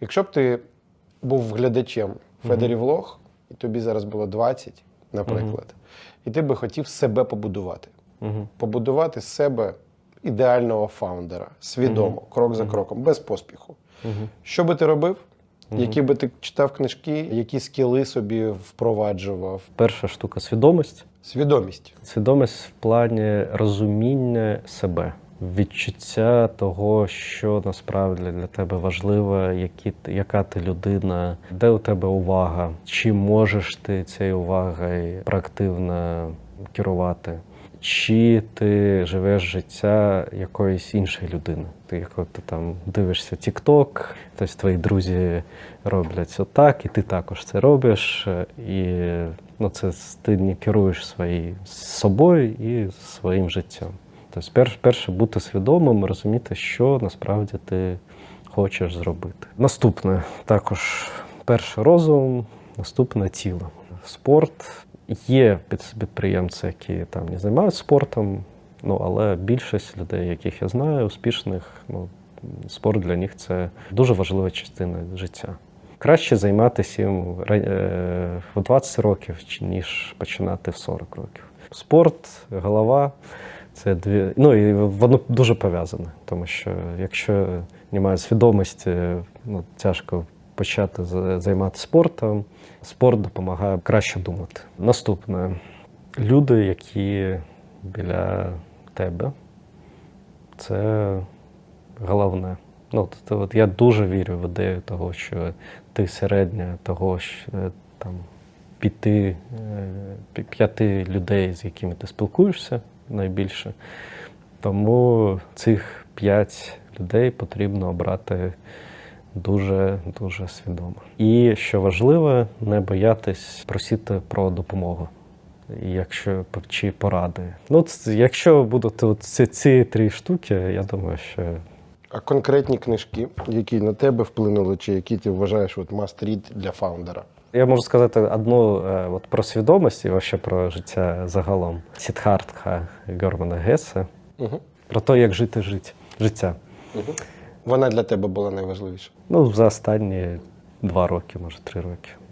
Якщо б ти був глядачем Федері Влог, і тобі зараз було 20, наприклад, і ти би хотів себе побудувати. Побудувати з себе ідеального фаундера, свідомо, крок за кроком, без поспіху. Що би ти робив? Які би ти читав книжки, які скіли собі впроваджував? Перша штука свідомість. Свідомість. Свідомість в плані розуміння себе, відчуття того, що насправді для тебе важливо, які, яка ти людина, де у тебе увага, чи можеш ти цією увагою проактивно керувати, чи ти живеш життя якоїсь іншої людини. Ти як ти там дивишся TikTok, тобто твої друзі роблять отак, і ти також це робиш. І ну, це ти не керуєш свої, собою і своїм життям. Тобто, перш, перше, бути свідомим, розуміти, що насправді ти хочеш зробити. Наступне також перше розум, наступне тіло. Спорт. Є підприємці, які там не займаються спортом, ну але більшість людей, яких я знаю, успішних, ну, спорт для них це дуже важлива частина життя. Краще займатися їм е, в 20 років, ніж починати в 40 років. Спорт, голова це дві. Ну і воно дуже пов'язане, тому що якщо немає свідомості, ну, тяжко почати займатися спортом. Спорт допомагає краще думати. Наступне люди, які біля тебе, це головне. Ну, от, от я дуже вірю в ідею того, що ти середня того, що е, там е, п'яти людей, з якими ти спілкуєшся найбільше. Тому цих п'ять людей потрібно обрати дуже дуже свідомо. І що важливо, не боятись просити про допомогу. Якщо чи поради. Ну, якщо будуть ці, ці три штуки, я думаю, що А конкретні книжки, які на тебе вплинули, чи які ти вважаєш от must read для фаундера? Я можу сказати одну е, от про свідомість і вообще про життя загалом. Сідхартха Германа Геса Угу. про те, як жити життя. життя. Угу. Вона для тебе була найважливіша. Ну, за останні два роки, може, три роки.